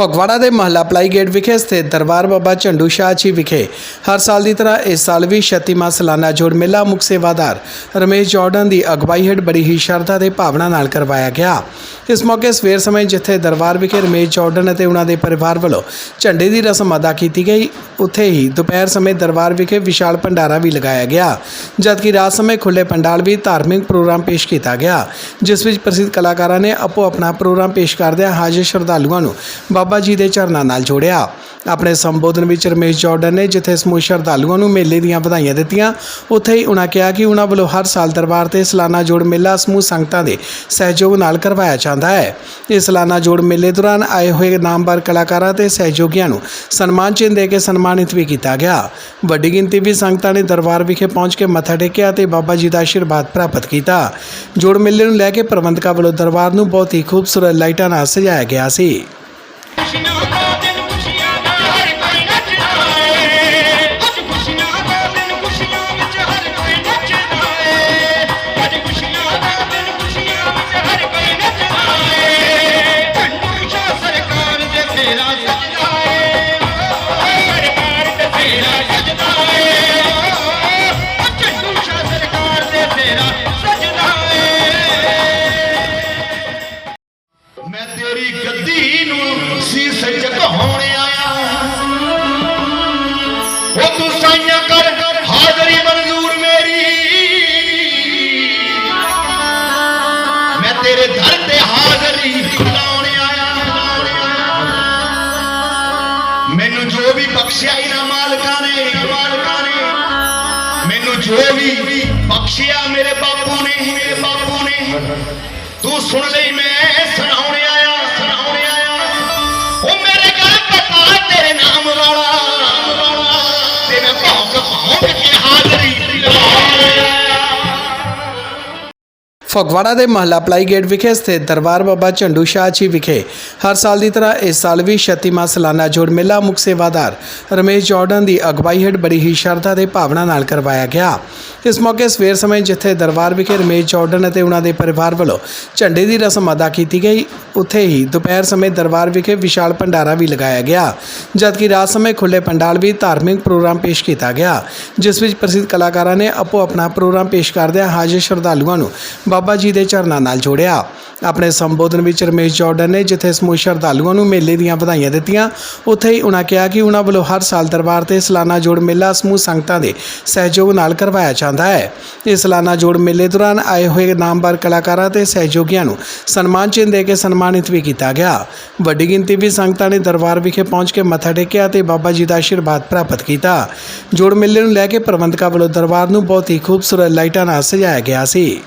ਫਗਵਾੜਾ ਦੇ ਮਹੱਲਾ ply gate ਵਿਖੇ ਸਥਿਤ ਦਰਬਾਰ ਬਾਬਾ ਝੰਡੂ ਸ਼ਾਹ ਜੀ ਵਿਖੇ ਹਰ ਸਾਲ ਦੀ ਤਰ੍ਹਾਂ ਇਸ ਸਾਲ ਵੀ 36ਵਾਂ ਸਾਲਾਨਾ ਜੋੜ ਮੇਲਾ ਮੁੱਖ ਸੇਵਾਦਾਰ ਰਮੇਸ਼ ਜਾਰਡਨ ਦੀ ਅਗਵਾਈ ਹੇਠ ਬੜੀ ਹੀ ਸ਼ਰਧਾ ਤੇ ਭਾਵਨਾ ਨਾਲ ਕਰਵਾਇਆ ਗਿਆ। ਇਸ ਮੌਕੇ ਸਵੇਰ ਸਮੇਂ ਜਿੱਥੇ ਦਰਬਾਰ ਵਿਖੇ ਰਮੇਸ਼ ਜਾਰਡਨ ਅਤੇ ਉਹਨਾਂ ਦੇ ਪਰਿਵਾਰ ਵੱਲੋਂ ਝੰਡੇ ਦੀ ਰਸਮ ਅਦਾ ਕੀਤੀ ਗਈ, ਉੱਥੇ ਹੀ ਦੁਪਹਿਰ ਸਮੇਂ ਦਰਬਾਰ ਵਿਖੇ ਵਿਸ਼ਾਲ ਭੰਡਾਰਾ ਵੀ ਲਗਾਇਆ ਗਿਆ, ਜਦਕਿ ਰਾਤ ਸਮੇਂ ਖੁੱਲੇ ਪੰਡਾਲ ਵੀ ਧਾਰਮਿਕ ਪ੍ਰੋਗਰਾਮ ਪੇਸ਼ ਕੀਤਾ ਗਿਆ, ਜਿਸ ਵਿੱਚ ਪ੍ਰਸਿੱਧ ਕਲਾਕਾਰਾਂ ਨੇ ਆਪੋ ਆਪਣਾ ਪ੍ਰੋਗਰਾਮ ਪੇਸ਼ ਕਰਦਿਆਂ ਹਾਜ਼ਰ ਸ਼ਰਧਾਲੂਆਂ ਨੂੰ ਬਾਬਾ ਬਾਬਾ ਜੀ ਦੇ ਚਰਨਾਂ ਨਾਲ ਜੋੜਿਆ। ਆਪਣੇ ਸੰਬੋਧਨ ਵਿੱਚ ਰਮੇਸ਼ ਜਾਰਡਨ ਨੇ ਜਿੱਥੇ ਸਮੂਹ ਸ਼ਰਧਾਲੂਆਂ ਨੂੰ ਮੇਲੇ ਦੀਆਂ ਵਧਾਈਆਂ ਦਿੱਤੀਆਂ, ਉੱਥੇ ਹੀ ਉਹਨਾਂ ਕਿਹਾ ਕਿ ਉਹਨਾਂ ਵੱਲੋਂ ਹਰ ਸਾਲ ਦਰਬਾਰ ਤੇ ਸਾਲਾਨਾ ਜੋੜ ਮੇਲਾ ਸਮੂਹ ਸੰਗਤਾਂ ਦੇ ਸਹਿਯੋਗ ਨਾਲ ਕਰਵਾਇਆ ਜਾਂਦਾ ਹੈ। ਇਸ ਸਾਲਾਨਾ ਜੋੜ ਮੇਲੇ ਦੌਰਾਨ ਆਏ ਹੋਏ ਨਾਮਵਰ ਕਲਾਕਾਰਾਂ ਤੇ ਸਹਿਯੋਗੀਆਂ ਨੂੰ ਸਨਮਾਨ ਚਿੰਨ੍ਹ ਦੇ ਕੇ ਸਨਮਾਨਿਤ ਵੀ ਕੀਤਾ ਗਿਆ। ਵੱਡੀ ਗਿਣਤੀ ਵਿੱਚ ਸੰਗਤਾਂ ਨੇ ਦਰਬਾਰ ਵਿਖੇ ਪਹੁੰਚ ਕੇ ਮੱਥਾ ਟੇਕਿਆ ਤੇ ਬਾਬਾ ਜੀ ਦਾ ਆਸ਼ੀਰਵਾਦ ਪ੍ਰਾਪਤ ਕੀਤਾ। ਜੋੜ ਮੇਲੇ ਨੂੰ ਲੈ ਕੇ ਪ੍ਰਬੰਧਕਾਂ ਵੱਲੋਂ ਦਰਬਾਰ ਨੂੰ ਬਹੁਤ ਹੀ ਖੂਬਸੂਰਤ ਲਾਈਟਾਂ ਨਾਲ ਸਜਾਇਆ ਗਿਆ ਸੀ। ਜੋ ਵੀ ਬਖਸ਼ਿਆ ਮੇਰੇ ਬਾਪੂ ਨੇ ਮੇਰੇ ਬਾਪੂ ਨੇ। ਤੂੰ ਸੁਣ ਲਈ ਮੈਂ ਸੁਣਾਉਣ ਫਗਵਾੜਾ ਦੇ ਮਹੱਲਾ ਪਲਾਈ ਗੇਟ ਵਿਖੇ ਸਥਿਤ ਦਰਬਾਰ ਬਾਬਾ ਝੰਡੂ ਸ਼ਾਹ ਜੀ ਵਿਖੇ ਹਰ ਸਾਲ ਦੀ ਤਰ੍ਹਾਂ ਇਸ ਸਾਲ ਵੀ 36ਵਾਂ ਸਾਲਾਨਾ ਜੋੜ ਮੇਲਾ ਮੁੱਖ ਸੇਵਾਦਾਰ ਰਮੇਸ਼ ਜਾਰਡਨ ਦੀ ਅਗਵਾਈ ਹੇਠ ਬੜੀ ਹੀ ਸ਼ਰਧਾ ਤੇ ਭਾਵਨਾ ਨਾਲ ਕਰਵਾਇਆ ਗਿਆ। ਇਸ ਮੌਕੇ ਸਵੇਰ ਸਮੇਂ ਜਿੱਥੇ ਦਰਬਾਰ ਵਿਖੇ ਰਮੇਸ਼ ਜਾਰਡਨ ਅਤੇ ਉਹਨਾਂ ਦੇ ਪਰਿਵਾਰ ਵੱਲੋਂ ਝੰਡੇ ਦੀ ਰਸਮ ਅਦਾ ਕੀਤੀ ਗਈ, ਉੱਥੇ ਹੀ ਦੁਪਹਿਰ ਸਮੇਂ ਦਰਬਾਰ ਵਿਖੇ ਵਿਸ਼ਾਲ ਭੰਡਾਰਾ ਵੀ ਲਗਾਇਆ ਗਿਆ, ਜਦਕਿ ਰਾਤ ਸਮੇਂ ਖੁੱਲੇ ਪੰਡਾਲ ਵੀ ਧਾਰਮਿਕ ਪ੍ਰੋਗਰਾਮ ਪੇਸ਼ ਕੀਤਾ ਗਿਆ, ਜਿਸ ਵਿੱਚ ਪ੍ਰਸਿੱਧ ਕਲਾਕਾਰਾਂ ਨੇ ਆਪੋ ਆਪਣਾ ਪ੍ਰੋਗਰਾਮ ਪੇਸ਼ ਕਰਦਿਆਂ ਹਾਜ਼ਰ ਸ਼ਰਧਾਲੂਆਂ ਨੂੰ ਬਾਬਾ ਬਾਬਾ ਜੀ ਦੇ ਚਰਨਾਂ ਨਾਲ ਜੋੜਿਆ। ਆਪਣੇ ਸੰਬੋਧਨ ਵਿੱਚ ਰਮੇਸ਼ ਜਾਰਡਨ ਨੇ ਜਿੱਥੇ ਸਮੂਹ ਸ਼ਰਧਾਲੂਆਂ ਨੂੰ ਮੇਲੇ ਦੀਆਂ ਵਧਾਈਆਂ ਦਿੱਤੀਆਂ, ਉੱਥੇ ਹੀ ਉਹਨਾਂ ਕਿਹਾ ਕਿ ਉਹਨਾਂ ਵੱਲੋਂ ਹਰ ਸਾਲ ਦਰਬਾਰ ਤੇ ਸਾਲਾਨਾ ਜੋੜ ਮੇਲਾ ਸਮੂਹ ਸੰਗਤਾਂ ਦੇ ਸਹਿਯੋਗ ਨਾਲ ਕਰਵਾਇਆ ਜਾਂਦਾ ਹੈ। ਇਸ ਸਾਲਾਨਾ ਜੋੜ ਮੇਲੇ ਦੌਰਾਨ ਆਏ ਹੋਏ ਨਾਮਵਰ ਕਲਾਕਾਰਾਂ ਤੇ ਸਹਿਯੋਗੀਆਂ ਨੂੰ ਸਨਮਾਨ ਚਿੰਨ੍ਹ ਦੇ ਕੇ ਸਨਮਾਨਿਤ ਵੀ ਕੀਤਾ ਗਿਆ। ਵੱਡੀ ਗਿਣਤੀ ਵਿੱਚ ਸੰਗਤਾਂ ਨੇ ਦਰਬਾਰ ਵਿਖੇ ਪਹੁੰਚ ਕੇ ਮੱਥਾ ਟੇਕਿਆ ਤੇ ਬਾਬਾ ਜੀ ਦਾ ਆਸ਼ੀਰਵਾਦ ਪ੍ਰਾਪਤ ਕੀਤਾ। ਜੋੜ ਮੇਲੇ ਨੂੰ ਲੈ ਕੇ ਪ੍ਰਬੰਧਕਾਂ ਵੱਲੋਂ ਦਰਬਾਰ ਨੂੰ ਬਹੁਤ ਹੀ ਖੂਬਸੂਰਤ ਲਾਈਟਾਂ ਨਾਲ ਸਜਾਇਆ ਗਿਆ ਸੀ।